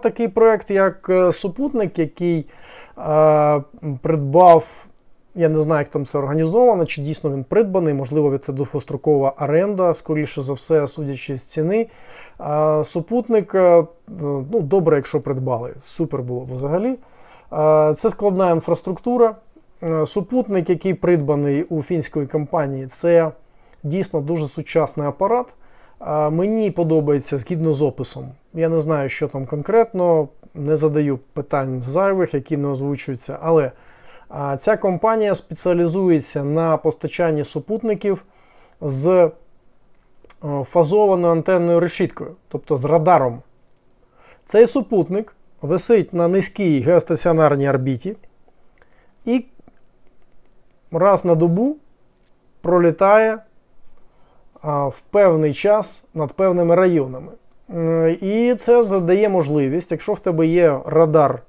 такий проект, як е, супутник, який е, придбав. Я не знаю, як там це організовано, чи дійсно він придбаний, можливо, це довгострокова оренда, скоріше за все, судячи з ціни. А супутник, е, ну, добре, якщо придбали, супер було взагалі. Е, Це складна інфраструктура. Е, Супутник, який придбаний у фінської компанії, це дійсно дуже сучасний апарат. Мені подобається згідно з описом. Я не знаю, що там конкретно, не задаю питань зайвих, які не озвучуються. Але ця компанія спеціалізується на постачанні супутників з е, фазованою антенною решіткою, тобто з радаром. Цей супутник висить на низькій геостаціонарній орбіті і раз на добу пролітає в певний час над певними районами. Е, І це задає можливість, якщо в тебе є радар,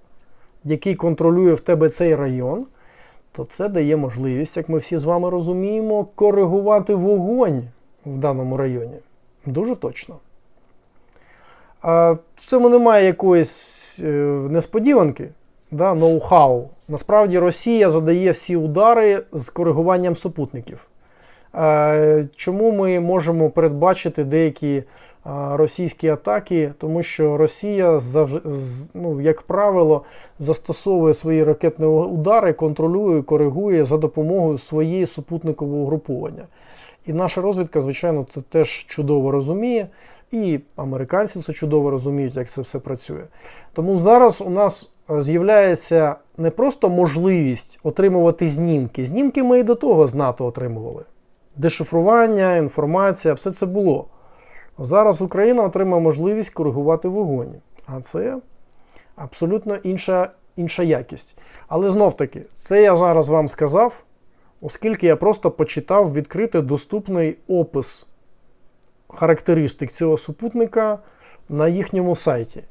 який контролює в тебе цей район, то це дає можливість, як ми всі з вами розуміємо, коригувати вогонь в даному районі. Дуже точно. В цьому немає якоїсь е, несподіванки, да, ноу-хау. Насправді Росія задає всі удари з коригуванням супутників. Е, Чому ми можемо передбачити деякі е, російські атаки? Тому що Росія, ну, як правило, застосовує свої ракетні удари, контролює, коригує за допомогою своєї супутникового угруповання. І наша розвідка, звичайно, це теж чудово розуміє. І американці це чудово розуміють, як це все працює. Тому зараз у нас е, з'являється не просто можливість отримувати знімки. Знімки ми і до того з НАТО отримували. Дешифрування, інформація, все це було. Зараз Україна отримає можливість коригувати вогонь. А це абсолютно інша, інша якість. Але знов таки, це я зараз вам сказав, оскільки я просто почитав відкритий доступний опис характеристик цього супутника на їхньому сайті.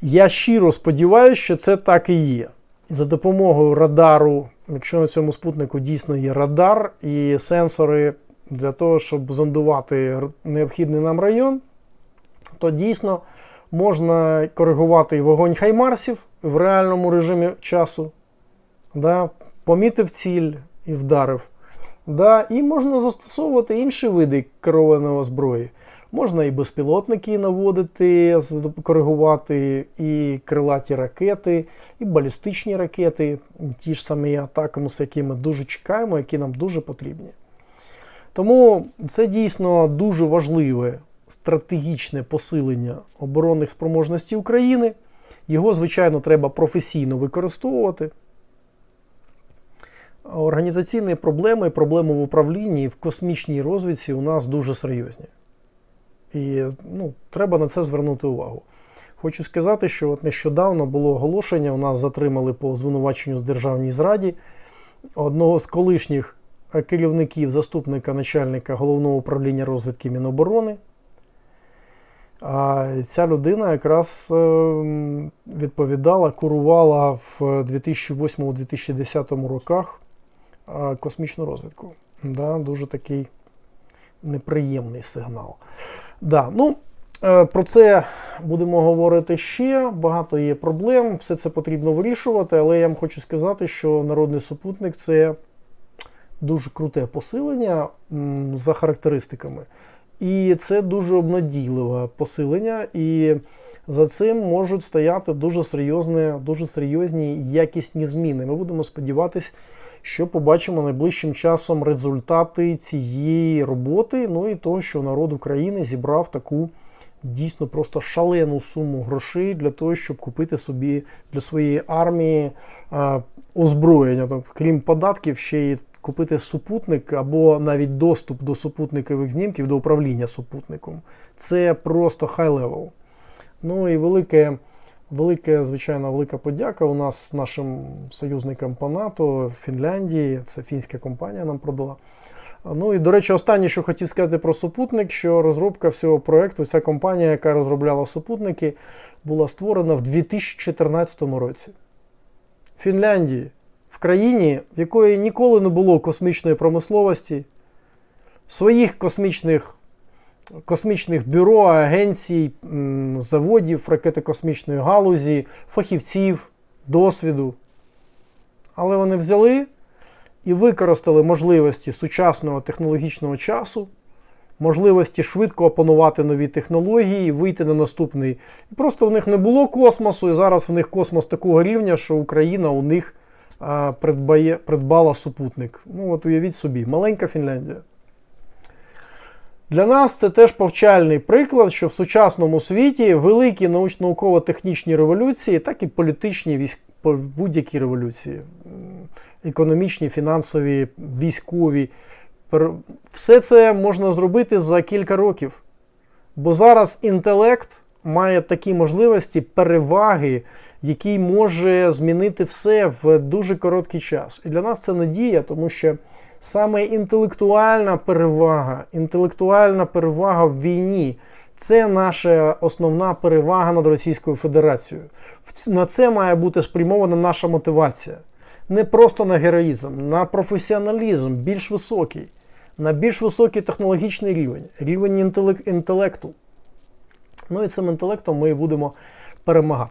Я щиро сподіваюся, що це так і є. І за допомогою радару, якщо на цьому спутнику дійсно є радар і сенсори для того, щоб зондувати необхідний нам район, то дійсно можна коригувати вогонь хаймарсів в реальному режимі часу. Да, помітив ціль і вдарив. Да, і можна застосовувати інші види керованої зброї. Можна і безпілотники наводити, коригувати, і крилаті ракети, і балістичні ракети, ті ж самі атакамуси, які ми дуже чекаємо, які нам дуже потрібні. Тому це дійсно дуже важливе стратегічне посилення оборонних спроможностей України. Його, звичайно, треба професійно використовувати. Організаційні проблеми, проблеми в управлінні і в космічній розвідці у нас дуже серйозні. І ну, треба на це звернути увагу. Хочу сказати, що от нещодавно було оголошення, у нас затримали по звинуваченню з державній зраді одного з колишніх е, керівників заступника начальника головного управління розвідки Міноборони. А ця людина якраз е, відповідала, курувала в 2008-2010 роках е, космічну розвідку. Да, дуже такий неприємний сигнал. Да, ну, е, про це будемо говорити ще. Багато є проблем, все це потрібно вирішувати, але я вам хочу сказати, що народний супутник це дуже круте посилення за характеристиками. І це дуже обнадійливе посилення, і за цим можуть стояти дуже серйозні, дуже серйозні якісні зміни. Ми будемо сподіватися, що побачимо найближчим часом результати цієї роботи, ну і того, що народ України зібрав таку дійсно просто шалену суму грошей для того, щоб купити собі для своєї армії а, озброєння. Тобто, крім податків, ще й купити супутник або навіть доступ до супутникових знімків, до управління супутником. Це просто хай левел. Ну і велике, велике, звичайно, велика подяка у нас нашим союзникам по НАТО, Фінляндії. Це фінська компанія нам продала. Ну і до речі, останнє, що хотів сказати про супутник, що розробка всього проєкту, ця компанія, яка розробляла супутники, була створена в 2014 році. В Фінляндії, в країні, в якої ніколи не було космічної промисловості, своїх космічних космічних бюро, агенцій, заводів ракетокосмічної галузі, фахівців, досвіду. Але вони взяли і використали можливості сучасного технологічного часу, можливості швидко опанувати нові технології, вийти на наступний. І просто в них не було космосу, і зараз в них космос такого рівня, що Україна у них придбає, придбала супутник. Ну, от уявіть собі, маленька Фінляндія. Для нас це теж повчальний приклад, що в сучасному світі великі научно-науково-технічні революції, так і політичні військ... будь-які революції, економічні, фінансові, військові. Все це можна зробити за кілька років. Бо зараз інтелект має такі можливості, переваги, який може змінити все в дуже короткий час. І для нас це надія, тому що саме інтелектуальна перевага, інтелектуальна перевага в війні це наша основна перевага над Російською Федерацією. На це має бути спрямована наша мотивація. Не просто на героїзм, на професіоналізм більш високий, на більш високий технологічний рівень, рівень інтелек- інтелекту. Ну і цим інтелектом ми будемо перемагати.